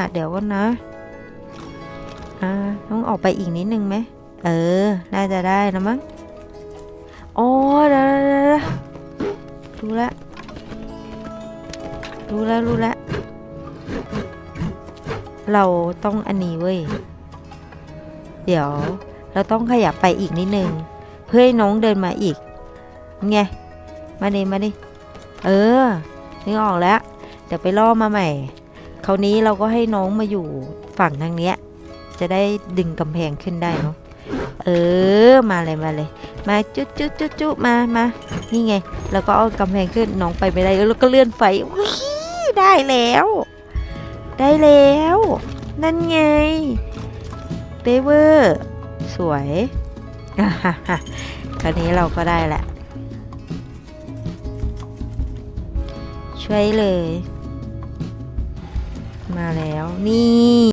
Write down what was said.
่ะเดี๋ยวก่อนนะอ่าต้องออกไปอีกนิดนึงไหมเออ น่าจะได้นะมั้งโอ้เดี๋ยวเดี๋ยวรู้แล้วรู้แล้วรู้แล้วเราต้องอันนี้เว้ย เดี๋ยวเราต้องขยับไปอีกนิดนึง เพื่อให้น้องเดินมาอีก ไง มาดิ มาดิ เออ นึกออกแล้ว เดี๋ยวไปล่อมาใหม่ ราวนี้เราก็ให้น้องมาอยู่ฝั่งทางเนี้ย จะได้ดึงกำแพงขึ้นได้เนาะเออมาเลยมาเลย มาจุ๊จุ๊จุ๊จุ๊มามานี่ไง แล้วก็เอากำแพงขึ้นน้องไปไม่ได้แล้วก็เลื่อนไฟอุ๊ยได้แล้ว ได้แล้ว นั่นไงเปเวอร์สวยคราวนี้เราก็ได้แหละ ช่วยเลย มาแล้วนี่